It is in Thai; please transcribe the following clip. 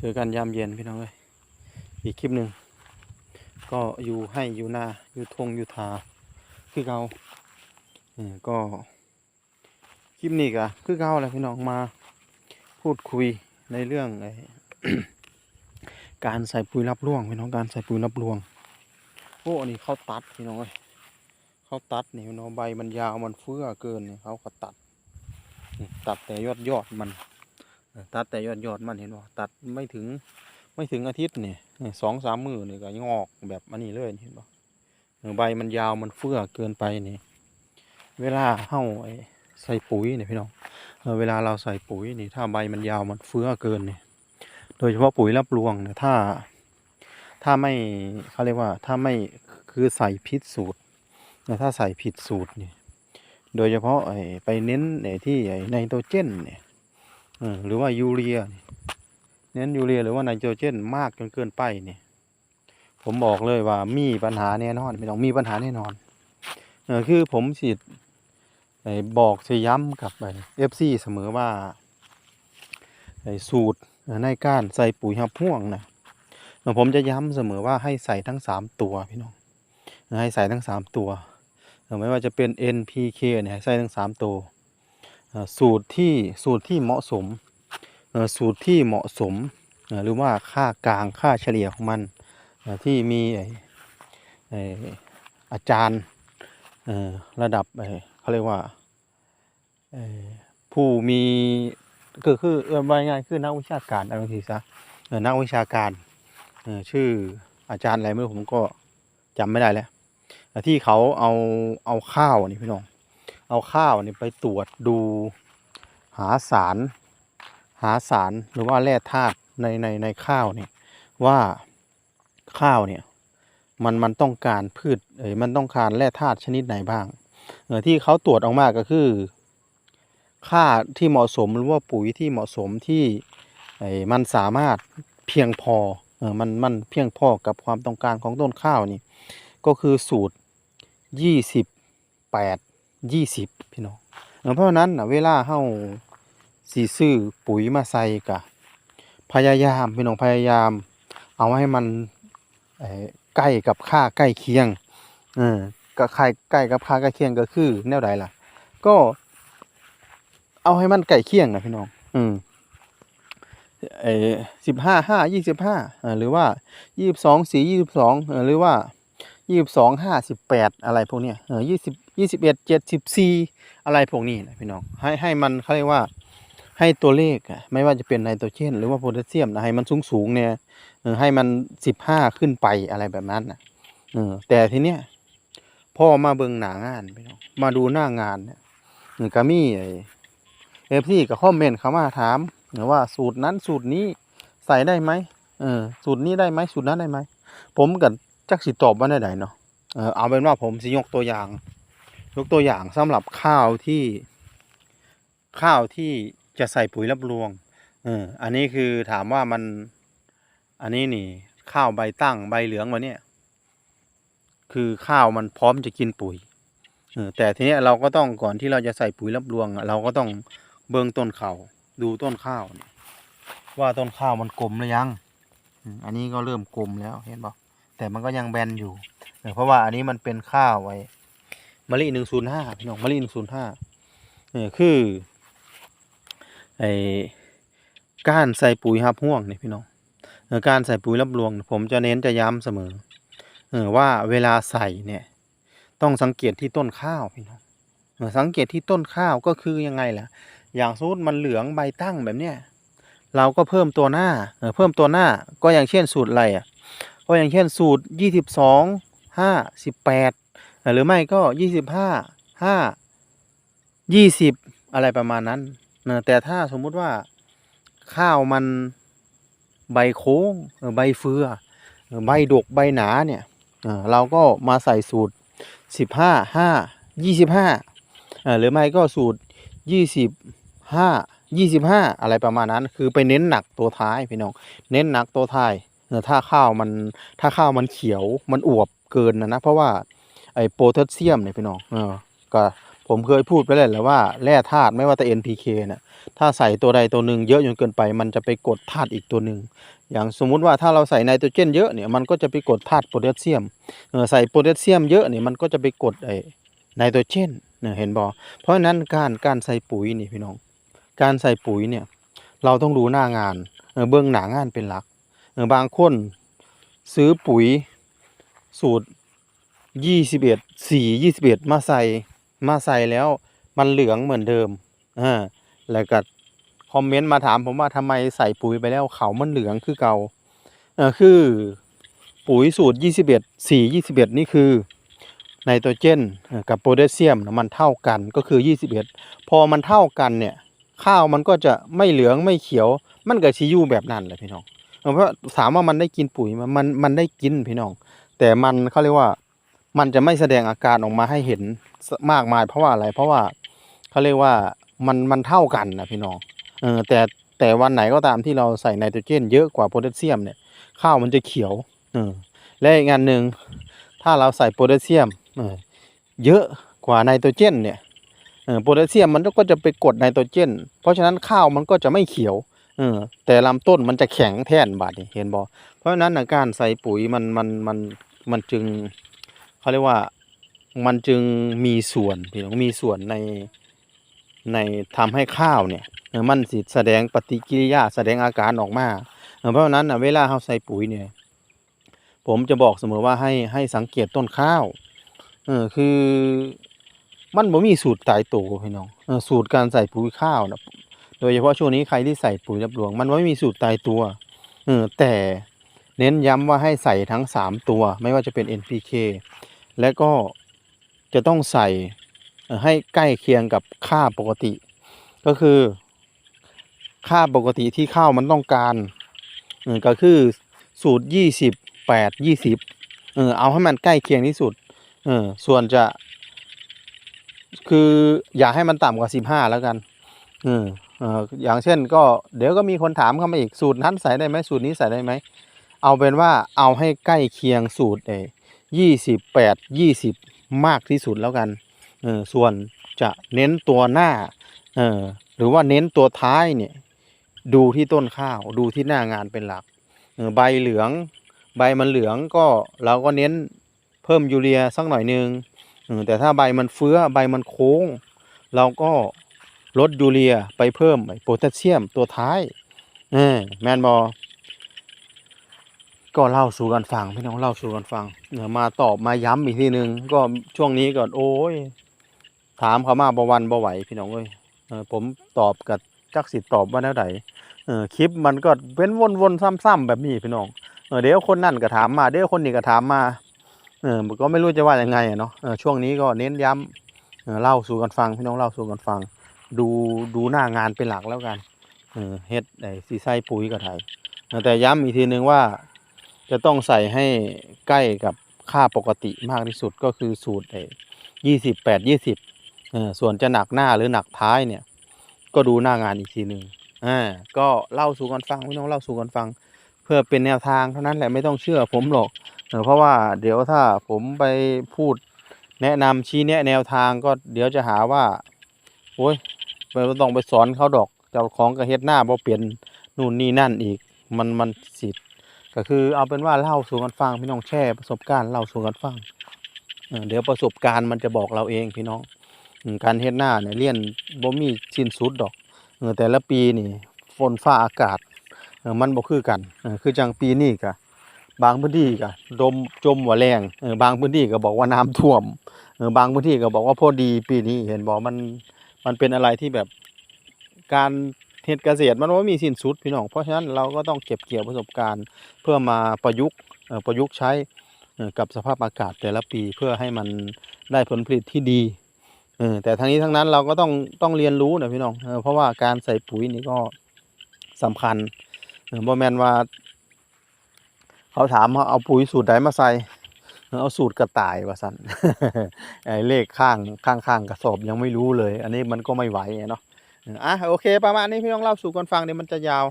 เจอกันยามเย็นพี่น้องเอ้ยอีกคลิปหนึ่งก็อยู่ให้อยู่นาอยู่ทงอยู่ทาคือเกาเออก็คลิปนี้ก็คือเกาแหละพี่น้องมาพูดคุยในเรื่องไอการใส่ปุ๋ยรับร่วงพี่น้องการใส่ปุ๋ยรับร่วงโอ้อันนี้เขาตัดพี่น้องเอ้ยเขาตัดนี่พี่น้องใบมันยาวมันเฟื้อเกินนี่เขาก็ตัดตัดแต่ยอดยอดมัน ตัดแต่ยอดยอดมันเห็นบ่ตัดไม่ถึงไม่ถึงอาทิตย์นี่สองสามมือนี่ก็ยังออกแบบอันนี้เลยเห็นบ่เออใบมันยาวมันเฟื่อเกินไปนี่ เวลาเฮาไอ้ใส่ปุ๋ยนี่พี่น้องเวลาเราใส่ปุ๋ยนี่ถ้าใบมันยาวมันเฟื่อเกินนี่โดยเฉพาะปุ๋ยรับรวงเนี่ยถ้า ถ้าไม่เขาเรียกว่าถ้าไม่คือใส่ผิดสูตรนถ้าใส่ผิดสูตรนี่โดยเฉพาะไอ้ไปเน้นไอ้ที่ไอ้ไนโตรเจนเนี่ย หรือว่ายูเรียนี่เน้นยูเรียหรือว่าไนโตรเจนมากจนเกินไปนี่ผมบอกเลยว่ามีปัญหาแน่นอนไม่ต้องมีปัญหาแน่นอนเออคือผมสิไอ้บอกจะย้ำกับไอ้เอฟซีเสมอว่าสูตรในการใส่ปุ๋ยหับพ่วงนะผมจะย้ำเสมอว่าให้ใส่ทั้งสามตัวพี่น้องให้ใส่ทั้งสามตัว ไม่ว่าจะเป็น NPK เนี่ยใส่ทั้งสามตัว สูตรที่สูตรที่เหมาะสมสูตรที่เหมาะสมหรือว่าค่ากลางค่าเฉลี่ยของมันที่มีอาจารย์ระดับเขาเรียกว่าผู้มีก็คือเออว่าง่ายคือนักวิชาการอะไรบางทีซะนักวิชาการชื่ออาจารย์อะไรไม่รู้ผมก็จำไม่ได้แล้วที่เขาเอาเอาข้าวนี่พี่น้อง เอาข้าวนี่ไปตรวจดูหาสาร หาสารหรือว่าแร่ธาตุในในในข้าวเนี่ยว่าข้าวเนี่ยมันมันต้องการพืชเอ้ยมันต้องการแร่ธาตุชนิดไหนบ้างเออที่เขาตรวจออกมาก็คือ ค่าที่เหมาะสมหรือว่าปุ๋ยที่เหมาะสมที่ไอ้มันสามารถเพียงพอเออมันมันเพียงพอกับความต้องการของต้นข้าวนี่ก็คือสูตรยี่สิบแปด ยี่สิบพี่น้องเออเพราะนั้นนะเวลาเฮาสีซื้อปุ๋ยมาใส่กะพยายามพี่น้องพยายาม เอาให้มันใกล้กับค่าใกล้เคียงเออก็ใกล้ใกล้กับค่าใกล้เคียงก็คือ แนวใดล่ะ ก็ เอาให้มันใกล้เคียงนะพี่น้อง อืมเอสิบห้าห้ายี่สิบห้าหรือว่ายี่สิบสองสี่ยี่สิบสองหรือว่ายี่สิบสองห้าสิบแปดอะไรพวกเนี้ยเออยี่สิบ ยี่สิบเอ็ดเจ็ดสิบสี่อะไรพวกนี้นะพี่น้องให้ให้มันเขาเรียกว่าให้ตัวเลขอะไม่ว่าจะเป็นไนโตรเจนหรือว่าโพแทสเซียมนะให้มันสูงสูงเนี่ยให้มันสิบห้าขึ้นไปอะไรแบบนั้นนะเออแต่ทีเนี้ยพ่อมาเบิ่งหน้างานพี่น้องมาดูหน้างานเนี่ยเออก็มีไอ้เอฟซีก็คอมเมนต์เขามาถามหรือว่าสูตรนั้นสูตรนี้ใส่ได้ไหมเออสูตรนี้ได้ไหมสูตรนั้นได้ไหมผมกับจักสิตอบว่าได้ไหนเนาะเออเอาเป็นว่าผมสิยกตัวอย่าง ยกตัวอย่างสำหรับข้าวที่ข้าวที่จะใส่ปุ๋ยรับรวงเอออันนี้คือถามว่ามันอันนี้นี่ ข้าวใบตั้งใบเหลืองมาเนี่ยคือข้าวมันพร้อมจะกินปุ๋ยเออแต่ทีนี้เราก็ต้องก่อนที่เราจะใส่ปุ๋ยรับรวง เราก็ต้องเบิ่งต้นเขาดูต้นข้าวว่าต้นข้าวมันกลมหรือยัง อันนี้ก็เริ่มกลมแล้วเห็นปะแต่มันก็ยังแบนอยู่เออเพราะว่าอันนี้มันเป็นข้าวไว้ มะลิหนึ่งศูนย์ห้าพี่น้องมะลิหนึ่งศูนย์ห้าเออคือไอ้การใส่ปุ๋ยหับห่วงนี่พี่น้องอการใส่ปุ๋ยรับรวง ผมจะเน้นจะย้ำเสมอเออว่าเวลาใส่เนี่ย ต้องสังเกตที่ต้นข้าวพี่น้องสังเกตที่ต้นข้าวก็คือยังไงล่ะ อย่างสมมติมันเหลืองใบตั้งแบบเนี้ยเราก็เพิ่มตัวหน้าเออเพิ่มตัวหน้าก็อย่างเช่นสูตรอะไรอะก็อย่างเช่นสูตรยี่สิบสองห้าสิบแปด หรือไม่ก็ยี่สิบห้าห้ายี่สิบอะไรประมาณนั้นเออแต่ถ้าสมมุติว่าข้าวมันใบโค้งใบเฟือเอใบดกใบหนาเนี่ยเราก็มาใส่สูตรสิบห้าห้ายี่สิบห้าหรือไม่ก็สูตรยี่สิบห้ายี่สิบห้าอะไรประมาณนั้น คือไปเน้นหนักตัวท้ายพี่น้องเน้นหนักตัวท้ายถ้าข้าวมันถ้าข้าวมันเขียวมันอวบเกินนะนะเพราะว่า ไอโพแทสเซียมเนี่ยพี่น้องเออก็ผมเคยพูดไปแล้วแหละว่าแร่ธาตุไม่ว่าแต่ NPK น่ะถ้าใส่ตัวใดตัวหนึ่งเยอะจนเกินไป มันจะไปกดธาตุอีกตัวหนึ่งอย่างสมมุติว่าถ้าเราใส่ไนโตรเจนเยอะเนี่ยมันก็จะไปกดธาตุโพแทสเซียมเออใส่โพแทสเซียมเยอะเนี่ยมันก็จะไปกดไอไนโตรเจนเนี่ยเห็นบ่เพราะฉะนั้นการการใส่ปุ๋ยนี่พี่น้อง การใส่ปุ๋ยเนี่ยเราต้องดูหน้างานเออเบื้องหน้างานเป็นหลักเออบางคนซื้อปุ๋ยสูตร ยี่สิบเอ็ดสี่ยี่สิบเอ็ดมาใส่มาใส่แล้วมันเหลืองเหมือนเดิมอ่าแล้วก็คอมเมนต์มาถามผมว่าทำไมใส่ปุ๋ยไปแล้วเขามันเหลืองคือเก่าเออคือปุ๋ยสูตรยี่สิบเอ็ดสี่ยี่สิบเอ็ดนี่คือไนโตรเจนกับโพแทสเซียมมันเท่ากันก็คือยี่สิบเอ็ดพอมันเท่ากันเนี่ย ข้าวมันก็จะไม่เหลืองไม่เขียว มันก็ชิอยูแบบนั้นแหละพี่น้องเพราะถามว่ามันได้กินปุ๋ยมันมันได้กินพี่น้อง แต่มันเขาเรียกว่า มันจะไม่แสดงอาการออกมาให้เห็นมากมายเพราะว่าอะไร เพราะว่าเขาเรียกว่ามันมันเท่ากันนะพี่น้องเออแต่แต่วันไหนก็ตามที่เราใส่ไนโตรเจนเยอะกว่าโพแทสเซียมเนี่ยข้าวมันจะเขียวเออและอีกงานหนึ่งถ้าเราใส่โพแทสเซียมเออเยอะกว่าไนโตรเจนเนี่ยเออโพแทสเซียมมันก็จะไปกดไนโตรเจน เพราะฉะนั้นข้าวมันก็จะไม่เขียวเออแต่ลำต้นมันจะแข็งแท่นบาดนี่เห็นบ่เพราะฉะนั้นน่ะการใส่ปุ๋ยมันมันมันมันจึง เขาเรียกว่ามันจึงมีส่วนพี่น้องมีส่วนในในทำให้ข้าวเนี่ยมันสิแสดงปฏิกิริยาแสดงอาการออกมาเออเพราะฉะนั้นเวลาเราใส่ปุ๋ยเนี่ย ผมจะบอกเสมอว่าให้ให้สังเกตต้นข้าวเออคือมันบ่มีสูตรตายตัวพี่น้องสูตรการใส่ปุ๋ยข้าวนะโดยเฉพาะช่วงนี้ใครที่ใส่ปุ๋ยรับรวง มันไม่มีสูตรตายตัวเออแต่เน้นย้ำว่าให้ใส่ทั้ง 3 ตัว ไม่ว่าจะเป็น NPK และก็จะต้องใส่ให้ใกล้เคียงกับค่าปกติ ก็คือ ค่าปกติที่ข้าวมันต้องการก็คือสูตร20 8 20เออเอาให้มันใกล้เคียงที่สุดเออส่วนจะคืออย่าให้มันต่ำกว่าสิบห้าแล้วกันเออเอออย่างเช่นก็เดี๋ยวก็มีคนถามเข้ามาอีกสูตรนั้นใส่ได้ไหมสูตรนี้ใส่ได้ไหมเอาเป็นว่าเอาให้ใกล้เคียงสูตรเอ ยี่สิบแปดยี่สิบมากที่สุดแล้วกันเออส่วนจะเน้นตัวหน้าเออหรือว่าเน้นตัวท้ายเนี่ยดูที่ต้นข้าวดูที่หน้างานเป็นหลักเออใบเหลือง ใบมันเหลืองก็เราก็เน้นเพิ่มยูเรียสักหน่อยนึงเออแต่ถ้าใบมันเฟื้อใบมันโค้ง เราก็ลดยูเรียไปเพิ่มโพแทสเซียมตัวท้ายเออแมนบอ ก็เล่าสู่กันฟังพี่น้องเล่าสู่กันฟังเดี๋ยวมาตอบมาย้ำอีกทีหนึ่งก็ช่วงนี้ก่อนโอ้ย ถามเขามาบวันบ่ไหวพี่น้องเอ้ยเออผมตอบกับจักสิตอบว่าแนวไหนเออคลิปมันก็เป็นวนๆซ้ำๆแบบนี้พี่น้องเออเดี๋ยวคนนั่นก็ถามมาเดี๋ยวคนนี้ก็ถามมาเออมันก็ไม่รู้จะว่ายังไงอะเนาะเออช่วงนี้ก็เน้นย้ำเออเล่าสู่กันฟังพี่น้องเล่าสู่กันฟัง ดูดูหน้างานเป็นหลักแล้วกันเออเฮ็ดไอ้สีไส้ปุ๋ยกับไทยแต่ย้ำอีกทีหนึ่งว่า จะต้องใส่ให้ใกล้กับค่าปกติมากที่สุดก็คือสูตรไอ้ยี่สิบแปดยี่สิบส่วนจะหนักหน้าหรือหนักท้ายเนี่ย ก็ดูหน้างานอีกทีหนึ่งอ่าก็เล่าสู่กันฟังพี่น้องเล่าสู่กันฟัง เพื่อเป็นแนวทางเท่านั้นแหละไม่ต้องเชื่อผมหรอกเออเพราะว่าเดี๋ยวถ้าผมไปพูดแนะนำชี้แนะแนวทางก็เดี๋ยวจะหาว่าโอ้ยไปต้องไปสอนเขาดอกเจ้าของก็เฮ็ดหน้าบ่เปลี่ยนนู่นนี่นั่นอีก มันมันสิ ก็คือเอาเป็นว่าเล่าสู่กันฟังพี่น้องแชร์ประสบการณ์เล่าสู่กันฟังเดี๋ยวประสบการณ์มันจะบอกเราเองพี่น้องการเฮ็ดหน้าเนี่ยเรียนบ่มีสิ้นสุดดอกเออแต่ละปีนี่ฝนฟ้าอากาศมันบ่คือกันคือจังปีนี้ก็บางพื้นที่ก็ดมจมว่าแรงบางพื้นที่ก็บอกว่าน้ำท่วมบางพื้นที่ก็บอกว่าพอดีปีนี้เห็นบอกมันมันเป็นอะไรที่แบบการ เฮ็ดเกษตรมันว่ามีสิ้นสุดพี่น้องเพราะฉะนั้นเราก็ต้องเก็บเกี่ยวประสบการณ์ เพื่อมาประยุกต์ประยุกต์ใช้กับสภาพอากาศแต่ละปีเพื่อให้มันได้ผลผลิตที่ดีแต่ทั้งนี้ทั้งนั้นเราก็ต้องต้องเรียนรู้นะพี่น้องเพราะว่าการใส่ปุ๋ยนี่ก็สำคัญเออบ่แมนว่า เขาถามว่าเอาปุ๋ยสูตรใดมาใส่เอาสูตรกระต่ายว่าสันไอ้เลขข้างข้างข้างกระสอบยังไม่รู้เลย อันนี้มันก็ไม่ไหวเนาะ อะโอเค ประมาณนี้พี่น้องเล่าสู่กันฟังเดี๋ยวมันจะยาว